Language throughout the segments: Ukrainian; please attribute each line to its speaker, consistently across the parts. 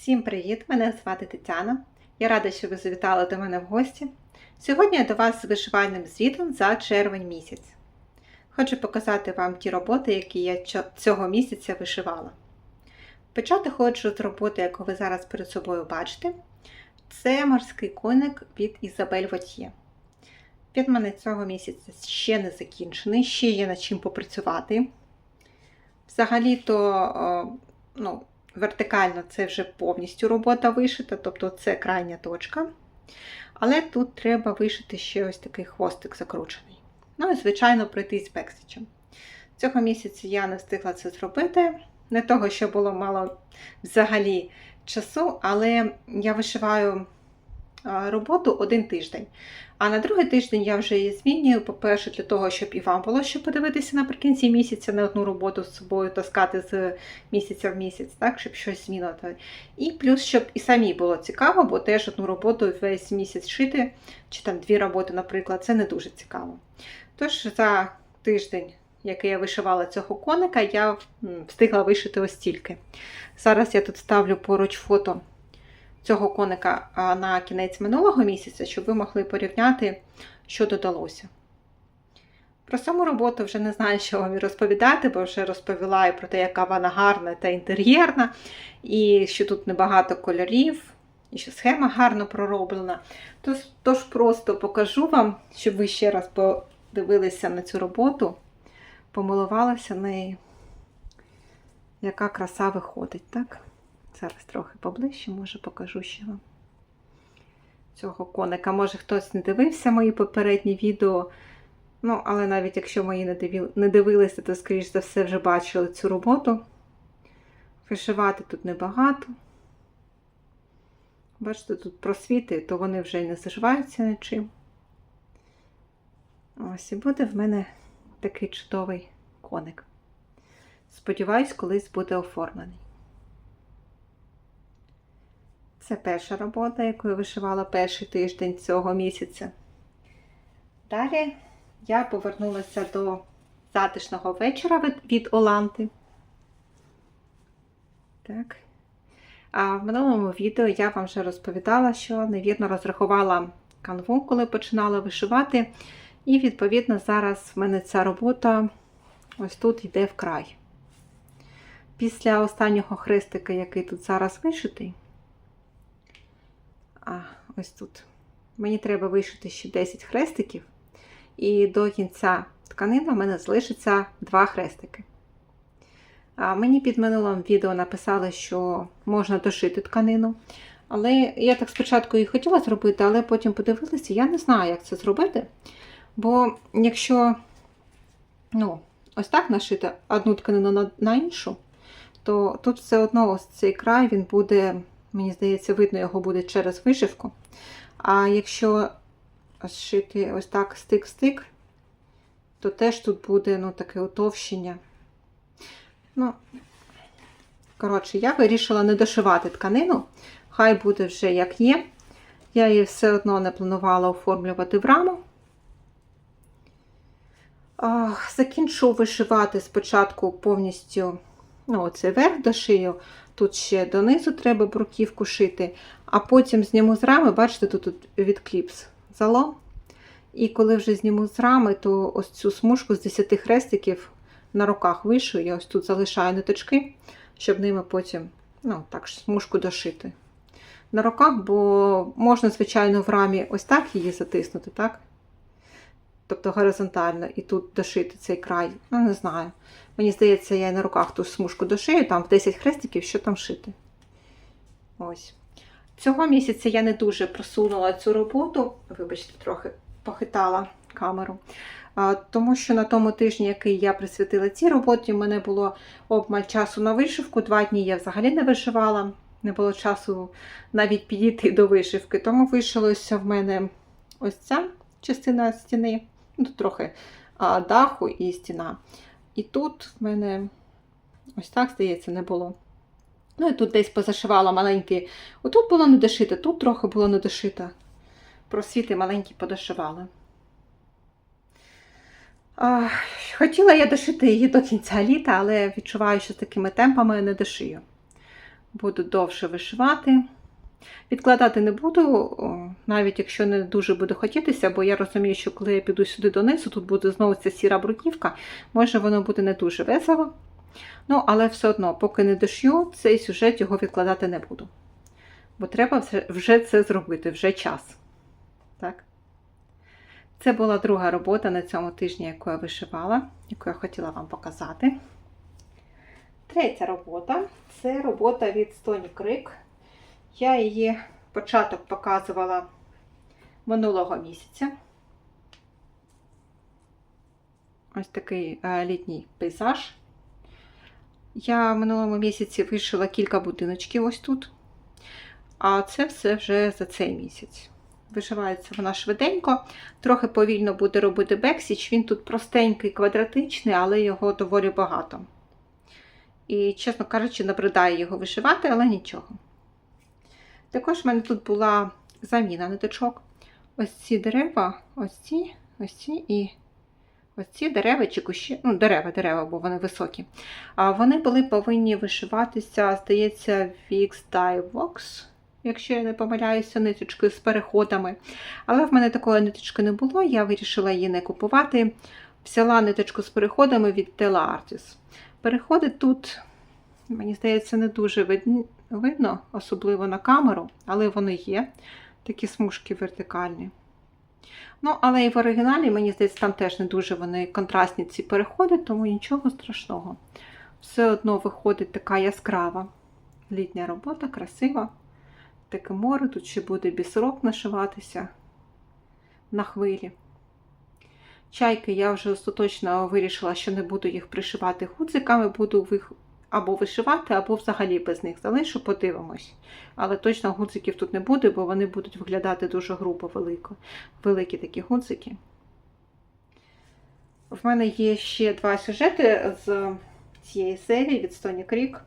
Speaker 1: Всім привіт! Мене звати Тетяна. Я рада, що ви завітали до мене в гості. Сьогодні я до вас з вишивальним звітом за червень місяць. Хочу показати вам ті роботи, які я цього місяця вишивала. Почати хочу з роботи, яку ви зараз перед собою бачите. Це морський коник від Ізабель Вотьє. Він мене цього місяця ще не закінчений, ще є над чим попрацювати. Взагалі-то, ну, вертикально це вже повністю робота вишита, тобто це крайня точка. Але тут треба вишити ще ось такий хвостик закручений. Ну і, звичайно, пройтись бексичем. Цього місяця я не встигла це зробити. Не того, що було мало взагалі часу, але я вишиваю роботу один тиждень. А на другий тиждень я вже її змінюю. По-перше, для того, щоб і вам було що подивитися наприкінці місяця, не одну роботу з собою таскати з місяця в місяць, так, щоб щось змінити. І плюс, щоб і самі було цікаво, бо теж одну роботу весь місяць шити, чи там дві роботи, наприклад, це не дуже цікаво. Тож за тиждень, який я вишивала цього коника, я встигла вишити ось стільки. Зараз я тут ставлю поруч фото цього коника на кінець минулого місяця, щоб ви могли порівняти, що додалося. Про саму роботу вже не знаю, що вам і розповідати, бо вже розповіла і про те, яка вона гарна та інтер'єрна, і що тут небагато кольорів, і що схема гарно пророблена. Тож, тож просто покажу вам, щоб ви ще раз подивилися на цю роботу, помилувалися нею, яка краса виходить, так? Зараз трохи поближче, може покажу ще вам цього коника. Може хтось не дивився мої попередні відео. Ну, але навіть якщо мої не, дивилися, то, скоріш за все, вже бачили цю роботу. Вишивати тут небагато. Бачите, тут просвіти, то вони вже й не заживаються нічим. Ось і буде в мене такий чудовий коник. Сподіваюсь, колись буде оформлений. Це перша робота, яку я вишивала перший тиждень цього місяця. Далі я повернулася до затишного вечора від, Оланти. Так. А в минулому відео я вам вже розповідала, що невірно розрахувала канву, коли починала вишивати. І, відповідно, зараз в мене ця робота ось тут йде вкрай. Після останнього хрестика, який тут зараз вишитий, а ось тут, мені треба вишити ще 10 хрестиків, і до кінця тканини в мене залишиться два хрестики. А мені під минулим відео написали, що можна дошити тканину. Але я так спочатку і хотіла зробити, але потім подивилася, я не знаю, як це зробити. Бо якщо ну, ось так нашити одну тканину на, на іншу, то тут все одно ось цей край він буде, мені здається, видно його буде через вишивку. А якщо шити ось так стик-стик, то теж тут буде ну, таке утовщення. Ну, коротше, я вирішила не дошивати тканину, хай буде вже як є. Я її все одно не планувала оформлювати в раму. Закінчу вишивати спочатку повністю ну, оцей верх дошию. Тут ще донизу треба бруківку шити, а потім зніму з рами, бачите, тут, від кліпс залом. І коли вже зніму з рами, то ось цю смужку з 10 хрестиків на руках вишию, я ось тут залишаю ниточки, щоб ними потім ну, так, смужку дошити. На руках, бо можна, звичайно, в рамі ось так її затиснути, так? Тобто горизонтально, і тут дошити цей край. Ну, не знаю. Мені здається, я на руках ту смужку дошию, там в 10 хрестиків, що там шити. Ось. Цього місяця я не дуже просунула цю роботу. Вибачте, трохи похитала камеру. Тому що на тому тижні, який я присвятила цій роботі, у мене було обмаль часу на вишивку. Два дні я взагалі не вишивала, не було часу навіть підійти до вишивки. Тому вишилося в мене ось ця частина стіни, ну, трохи а, даху і стіна. І тут в мене ось так, здається, не було. Ну і тут десь позашивала маленькі. Отут було не дошито, тут трохи було не дошито. Просвіти маленькі подошивала. А, Хотіла я дошити її до кінця літа, але відчуваю, що з такими темпами не дошию. Буду довше вишивати. Відкладати не буду, навіть якщо не дуже буде хотітися, бо я розумію, що коли я піду сюди донизу, тут буде знову ця сіра бруківка, може воно буде не дуже весело. Ну, але все одно, поки не дошью, цей сюжет його відкладати не буду. Бо треба вже- це зробити, вже час. Так? Це була друга робота на цьому тижні, яку я вишивала, яку я хотіла вам показати. Третя робота це робота від Stony Creek. Я її початок показувала минулого місяця. Ось такий е, літній пейзаж. Я в минулому місяці вишила кілька будиночків ось тут. А це все вже за цей місяць. Вишивається вона швиденько, трохи повільно буде робити бексіч. Він тут простенький, квадратичний, але його доволі багато. І, чесно кажучи, набридає його вишивати, але нічого. Також в мене тут була заміна ниточок. Ось ці дерева, ось ці, ось ці і ось ці дерева чи кущі, ну, дерева, дерева, бо вони високі. А вони були повинні вишиватися, здається, Vix Vox, якщо я не помиляюся, ниточкою з переходами. Але в мене такої ниточки не було, я вирішила її не купувати. Взяла ниточку з переходами від Tela Artis. Переходи тут, мені здається, не дуже видно, видно, особливо на камеру, але вони є. Такі смужки вертикальні. Ну, але і в оригіналі, мені здається, там теж не дуже вони контрастні ці переходи, тому нічого страшного. Все одно виходить така яскрава літня робота, красива. Таке море, тут ще буде бісерок нашиватися на хвилі. Чайки я вже остаточно вирішила, що не буду їх пришивати гудзиками, буду або вишивати, або взагалі без них залишу, подивимось. Але точно гудзиків тут не буде, бо вони будуть виглядати дуже грубо велико. Великі такі гудзики. В мене є ще два сюжети з цієї серії від Stony Creek.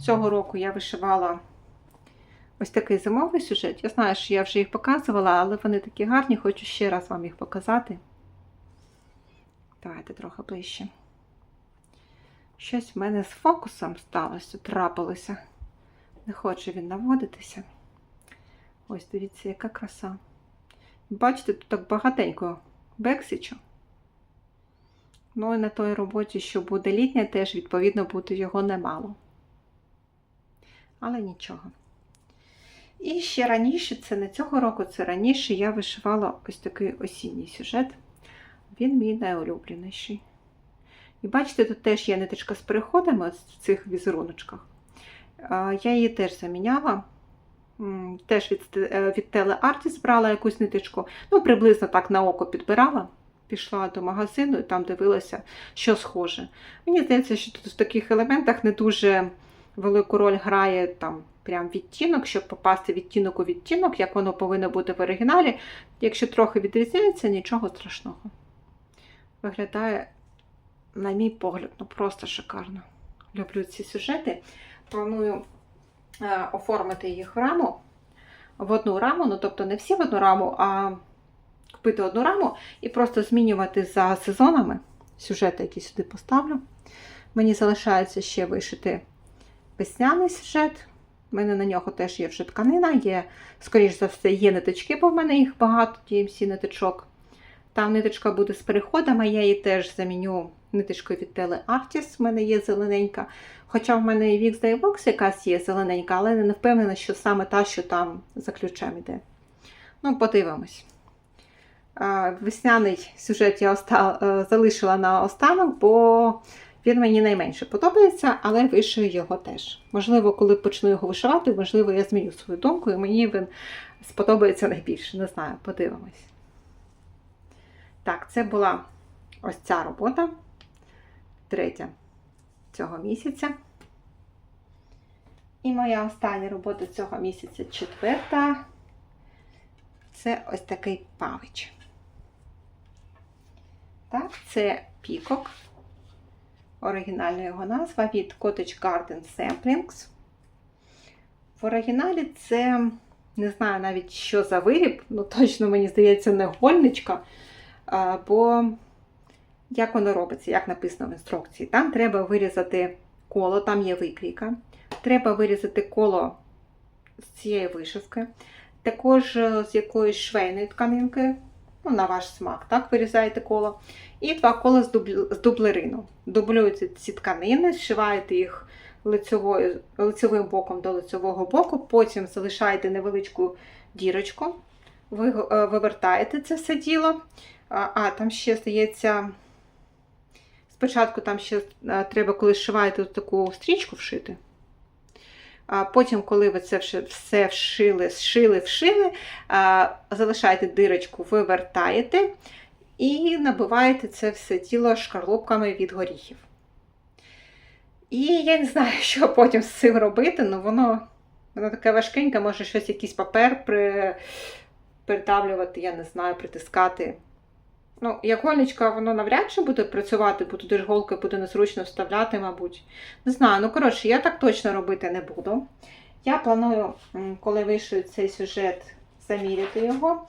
Speaker 1: Цього року я вишивала ось такий зимовий сюжет. Я знаю, що я вже їх показувала, але вони такі гарні, хочу ще раз вам їх показати. Давайте трохи ближче. Щось в мене з фокусом сталося, трапилося. Не хоче він наводитися. Ось дивіться, яка краса. Бачите, тут так багатенько бексічу. Ну і на той роботі, що буде літня, теж, відповідно, буде його немало. Але нічого. І ще раніше, це не цього року, це раніше я вишивала ось такий осінній сюжет. Він мій найулюбленіший. І бачите, тут теж є ниточка з переходами в цих візеруночках. Я її теж заміняла. Теж від, е, від Teleartis брала якусь ниточку, ну, приблизно так на око підбирала. Пішла до магазину і там дивилася, що схоже. Мені здається, що тут в таких елементах не дуже велику роль грає там прям відтінок, щоб попасти відтінок у відтінок, як воно повинно бути в оригіналі. Якщо трохи відрізняється, нічого страшного. Виглядає, на мій погляд, ну просто шикарно. Люблю ці сюжети. Планую е, оформити їх в раму, в одну раму, ну тобто не всі в одну раму, а купити одну раму і просто змінювати за сезонами сюжети, які сюди поставлю. Мені залишається ще вишити весняний сюжет. У мене на нього теж є вже тканина, є, скоріш за все, є ниточки, бо в мене їх багато, DMC ниточок. Там ниточка буде з переходами, я її теж заміню ниточкою від Tele Artis, в мене є зелененька. Хоча в мене і Vix Day Box якась є зелененька, але не впевнена, що саме та, що там за ключем іде. Ну, подивимось. Весняний сюжет я оста... е, залишила на останок, бо він мені найменше подобається, але вишию його теж. Можливо, коли почну його вишивати, можливо, я зміню свою думку, і мені він сподобається найбільше. Не знаю, подивимось. Так, це була ось ця робота, третя цього місяця. І моя остання робота цього місяця, четверта, це ось такий павич. Так, це пікок. Оригінальна його назва від Cottage Garden Samplings. В оригіналі це, не знаю навіть, що за виріб, ну точно, мені здається, не гольничка. Бо як воно робиться, як написано в інструкції. Там треба вирізати коло, там є викрійка. треба вирізати коло з цієї вишивки, також е, з якоїсь швейної тканинки, ну, на ваш смак, так, вирізаєте коло. І два кола з, дубл... з дублерину. Дублюєте ці тканини, зшиваєте їх лицевою, лицевим боком до лицевого боку, потім залишаєте невеличку дірочку, ви е, вивертаєте це все діло. А, а там ще здається. Спочатку там ще е, треба, коли зшиваєте таку стрічку вшити. А потім, коли ви це все, вшили, зшили, вшили, залишаєте дирочку, вивертаєте і набиваєте це все тіло шкарлупками від горіхів. І я не знаю, що потім з цим робити, але воно, воно таке важкеньке, може щось, якийсь папер при, придавлювати, я не знаю, притискати. Ну, як гольничка, воно навряд чи буде працювати, бо туди ж голки буде незручно вставляти, мабуть. Не знаю, ну коротше, я так точно робити не буду. Я планую, коли вийшов цей сюжет, заміряти його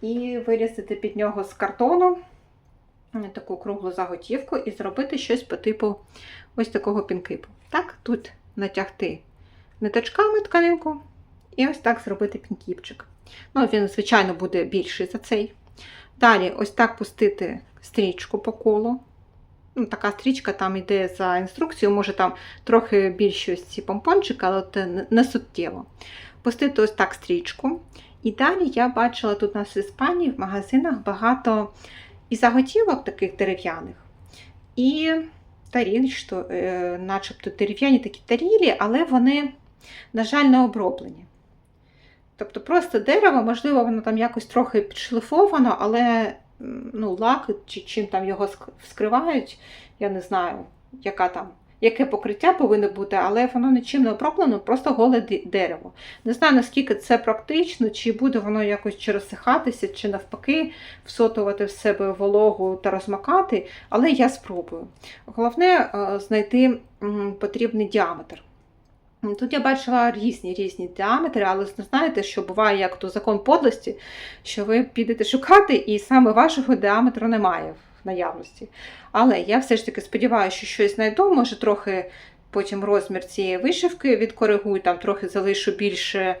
Speaker 1: і вирізати під нього з картону таку круглу заготівку і зробити щось по типу ось такого пінкипу. Так, тут натягти ниточками тканинку і ось так зробити пінкіпчик. Ну, він, звичайно, буде більший за цей. Далі, ось так пустити стрічку по колу. Ну, така стрічка там йде за інструкцією, може там трохи більші ось ці помпончики, але це не суттєво. Пустити ось так стрічку. І далі я бачила тут у нас в Іспанії в магазинах багато і заготівок таких дерев'яних, і таріль, що, е, начебто дерев'яні такі тарілі, але вони, на жаль, не оброблені. Тобто просто дерево, можливо, воно там якось трохи підшлифовано, але ну, лак чи чим там його ск- вскривають, я не знаю, яка там, яке покриття повинно бути, але воно нічим не оброблено, просто голе дерево. Не знаю, наскільки це практично, чи буде воно якось чи розсихатися, чи навпаки всотувати в себе вологу та розмакати, але я спробую. Головне е, знайти потрібний діаметр. Тут я бачила різні різні діаметри, але знаєте, що буває як то закон подлості, що ви підете шукати, і саме вашого діаметру немає в наявності. Але я все ж таки сподіваюся, що щось знайду, може трохи потім розмір цієї вишивки відкоригую, там трохи залишу більше,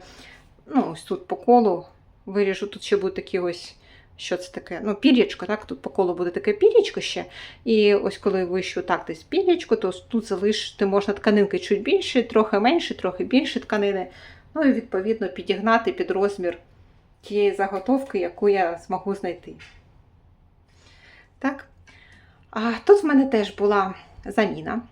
Speaker 1: ну, ось тут по колу виріжу, тут ще будуть такі ось. Що це таке? Ну, пір'ячко, так? Тут по колу буде таке пір'ячко ще. І ось коли вищу так десь пір'ячко, то тут залишити можна тканинки чуть більше, трохи менше, трохи більше тканини. Ну і відповідно підігнати під розмір тієї заготовки, яку я змогу знайти. Так. А тут в мене теж була заміна.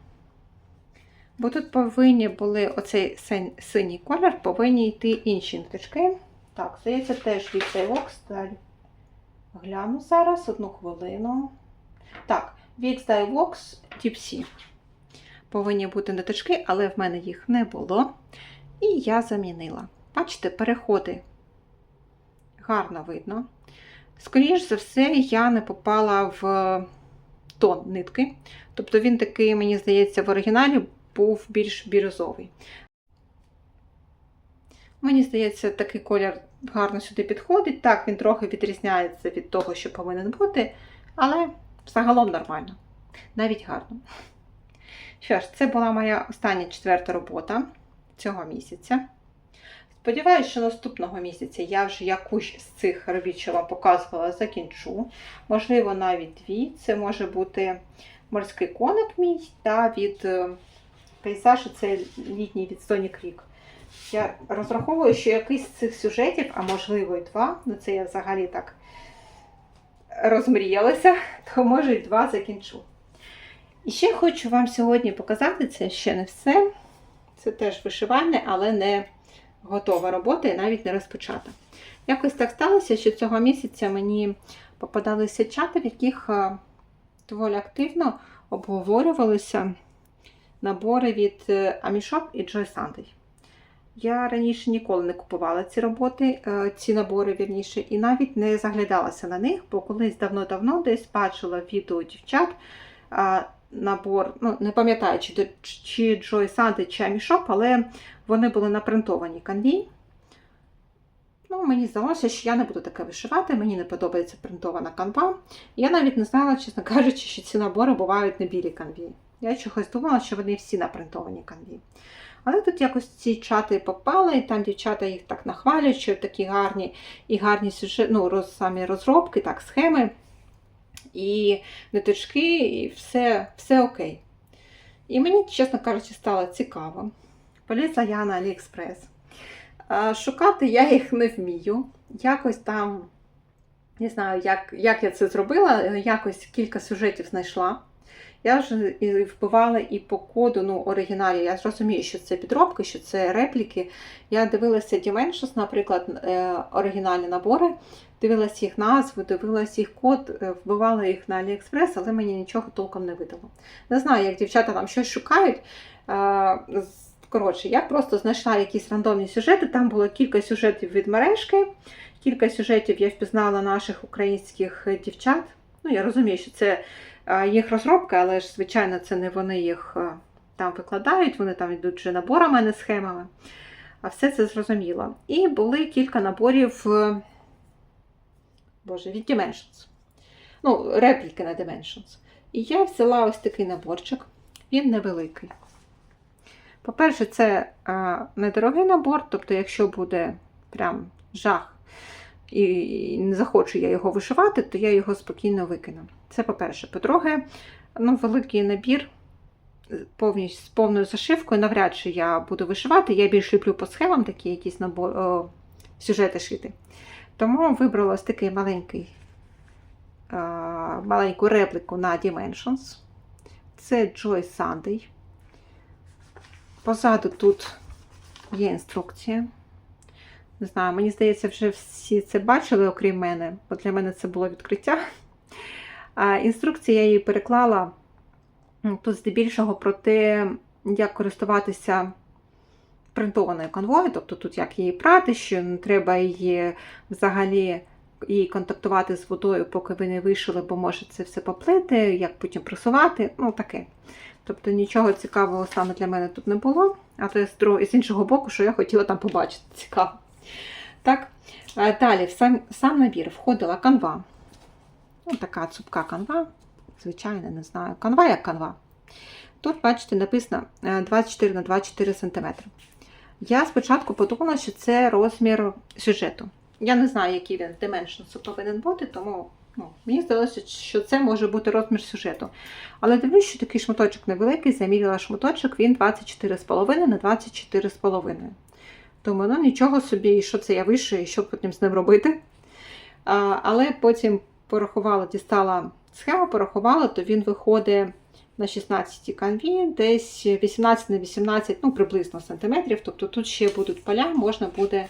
Speaker 1: Бо тут повинні були оцей син- синій колір, повинні йти інші ниточки. Так, здається, теж від Vox. Далі гляну зараз одну хвилину. Так, Vix Dye Vox Deep Sea. Повинні бути ниточки, але в мене їх не було. І я замінила. Бачите, переходи гарно видно. Скоріше за все, я не попала в тон нитки. Тобто він такий, мені здається, в оригіналі був більш бірюзовий. Мені здається, такий колір гарно сюди підходить. Так, він трохи відрізняється від того, що повинен бути, але загалом нормально. Навіть гарно. Що ж, це була моя остання четверта робота цього місяця. Сподіваюся, що наступного місяця я вже якусь з цих робіт, що вам показувала, закінчу. Можливо, навіть дві. Це може бути морський коник мій та від е, пейзажу це літній від Sonic Creek. Я розраховую, що якийсь з цих сюжетів, а можливо і два, ну це я взагалі так розмріялася, то може і два закінчу. І ще хочу вам сьогодні показати, це ще не все. Це теж вишивальне, але не готова робота і навіть не розпочата. Якось так сталося, що цього місяця мені попадалися чати, в яких е, доволі активно обговорювалися набори від е, Amishop і Joy Sunday. Я раніше ніколи не купувала ці роботи, е, ці набори вірніше, і навіть не заглядалася на них, бо колись давно-давно десь бачила відео дівчат. Набор, ну не пам'ятаю, чи, чи Joy Sunday, чи Amishop, але вони були напринтовані канві. Ну, мені здалося, що я не буду таке вишивати, мені не подобається принтована канва. Я навіть не знала, чесно кажучи, що ці набори бувають на білій канві. Я чогось думала, що вони всі напринтовані канві. Але тут якось ці чати попали, і там дівчата їх так нахвалюють, що такі гарні і гарні сюжет, ну, роз, самі розробки, так, схеми і ниточки, і все, все окей. І мені, чесно кажучи, стало цікаво. Полізла я на Аліекспрес. Шукати я їх не вмію. Якось там, не знаю, як, як я це зробила, якось кілька сюжетів знайшла. Я вже вбивала і по коду ну, оригіналі. Я зрозумію, що це підробки, що це репліки. Я дивилася Dimensions, наприклад, е, оригінальні набори, дивилася їх назву, дивилася їх код, е, вбивала їх на AliExpress, але мені нічого толком не видало. Не знаю, як дівчата там щось шукають. Е, Коротше, я просто знайшла якісь рандомні сюжети. Там було кілька сюжетів від мережки, кілька сюжетів я впізнала наших українських дівчат. Ну, я розумію, що це їх розробка, але ж, звичайно, це не вони їх е, там викладають, вони там йдуть вже наборами, а не схемами. А все це зрозуміло. І були кілька наборів е, Боже, від Dimensions. Ну, репліки на Dimensions. І я взяла ось такий наборчик. Він невеликий. По-перше, це е, недорогий набор, тобто, якщо буде прям жах і не захочу я його вишивати, то я його спокійно викину. Це по-перше. По-друге, ну, великий набір повністю з повною зашивкою. Навряд чи я буду вишивати. Я більш люблю по схемам такі якісь набор, о, сюжети шити. Тому вибрала ось такий маленький, е, маленьку репліку на Dimensions. Це Joy Sunday. Позаду тут є інструкція. Не знаю, мені здається, вже всі це бачили, окрім мене, бо для мене це було відкриття. А інструкція я її переклала тут здебільшого про те, як користуватися принтованою конвою, тобто тут як її прати, що не треба її взагалі її контактувати з водою, поки ви не вишили, бо може це все поплити, як потім просувати, ну таке. Тобто нічого цікавого саме для мене тут не було, а то з, іншого боку, що я хотіла там побачити цікаво. Так, е, далі в сам, сам набір входила канва. Ну, така цупка канва. Звичайно, не знаю. Канва як канва. Тут, бачите, написано е, 24 на 24 см. Я спочатку подумала, що це розмір сюжету. Я не знаю, який він Dimensions повинен бути, тому ну, мені здалося, що це може бути розмір сюжету. Але дивлюсь, що такий шматочок невеликий, заміряла шматочок, він 24,5 на 24,5. Думаю, ну нічого собі, що це я вишию, і що потім з ним робити. А, але потім порахувала, дістала схему, порахувала, то він виходить на 16 канві, десь 18 на 18, ну приблизно сантиметрів. Тобто тут ще будуть поля, можна буде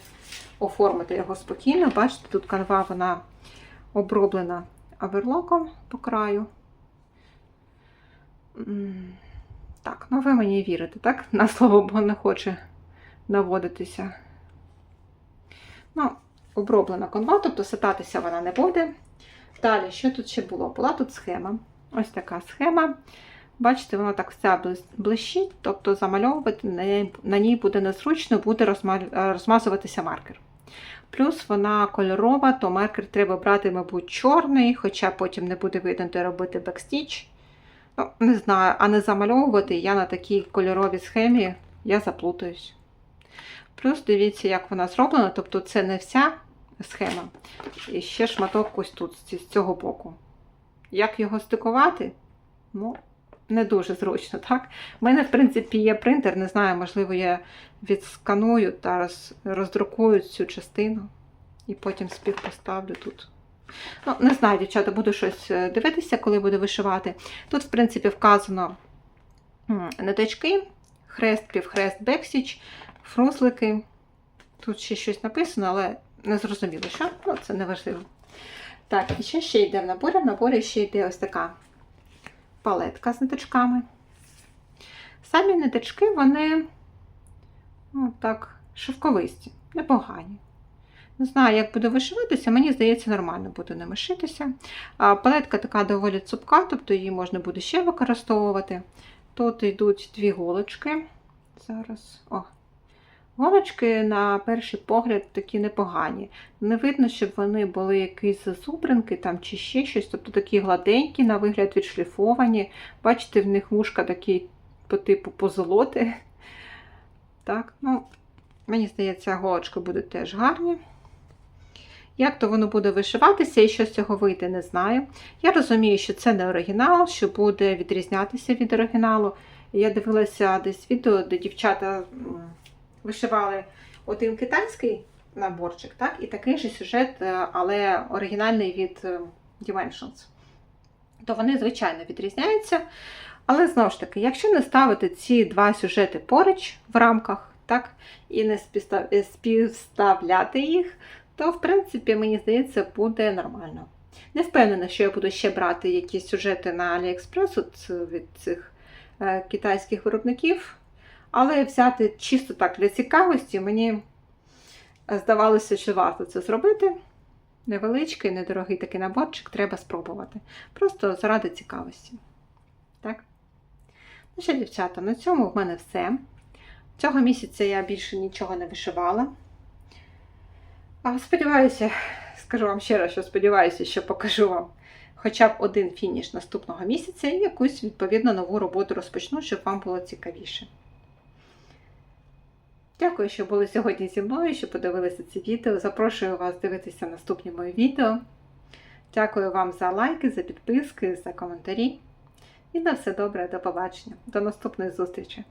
Speaker 1: оформити його спокійно. Бачите, тут канва вона оброблена аверлоком по краю. Так, ну ви мені вірите, так? На слово, бо не хоче наводитися. Ну, оброблена канва, тобто сататися вона не буде. Далі, що тут ще було? Була тут схема. Ось така схема. Бачите, вона так вся блищить, тобто замальовувати на ній- буде незручно, буде розмазуватися маркер. Плюс вона кольорова, то маркер треба брати, мабуть, чорний, хоча потім не буде видно, де робити бекстіч. Ну, не знаю, а не замальовувати я на такій кольоровій схемі я заплутаюсь. Плюс дивіться, як вона зроблена, тобто це не вся схема. І ще шматок ось тут, з цього боку. Як його стикувати? Ну, не дуже зручно, так? У мене, в принципі, є принтер, не знаю, можливо, я відсканую та роз- роздрукую цю частину і потім співпоставлю тут. Ну, не знаю, дівчата, буду щось е, дивитися, коли буду вишивати. Тут, в принципі, вказано ниточки, хрест, півхрест, бексіч, фрузлики. Тут ще щось написано, але не зрозуміло, що. Ну, це не важливо. Так, і що ще йде в наборі? В наборі ще йде ось така палетка з ниточками. Самі ниточки, вони ну, так, шовковисті, непогані. Не знаю, як буде вишиватися, мені здається, нормально буде ними шитися. А палетка така доволі цупка, тобто її можна буде ще використовувати. Тут йдуть дві голочки. Зараз. О. Голочки, на перший погляд, такі непогані. Не видно, щоб вони були якісь зазубринки там, чи ще щось, тобто такі гладенькі, на вигляд відшліфовані. Бачите, в них вушка такі по типу позолоти. Так, ну, мені здається, голочки будуть теж гарні. Як то воно буде вишиватися і що з цього вийде, не знаю. Я розумію, що це не оригінал, що буде відрізнятися від оригіналу. Я дивилася десь відео, де дівчата вишивали один китайський наборчик, так, і такий же сюжет, е, але оригінальний від е, Dimensions. То вони, звичайно, відрізняються. Але знову ж таки, якщо не ставити ці два сюжети поруч в рамках, так, і не е, співставляти їх, то, в принципі, мені здається, буде нормально. Не впевнена, що я буду ще брати якісь сюжети на AliExpress від цих китайських виробників, але взяти чисто так для цікавості, мені здавалося, що варто це зробити. Невеличкий, недорогий такий наборчик треба спробувати. Просто заради цікавості. Так? Ну що, дівчата, на цьому в мене все. Цього місяця я більше нічого не вишивала. А сподіваюся, скажу вам ще раз, що сподіваюся, що покажу вам хоча б один фініш наступного місяця і якусь відповідно нову роботу розпочну, щоб вам було цікавіше. Дякую, що були сьогодні зі мною, що подивилися це відео. Запрошую вас дивитися наступні мої відео. Дякую вам за лайки, за підписки, за коментарі. І на все добре, до побачення. До наступної зустрічі!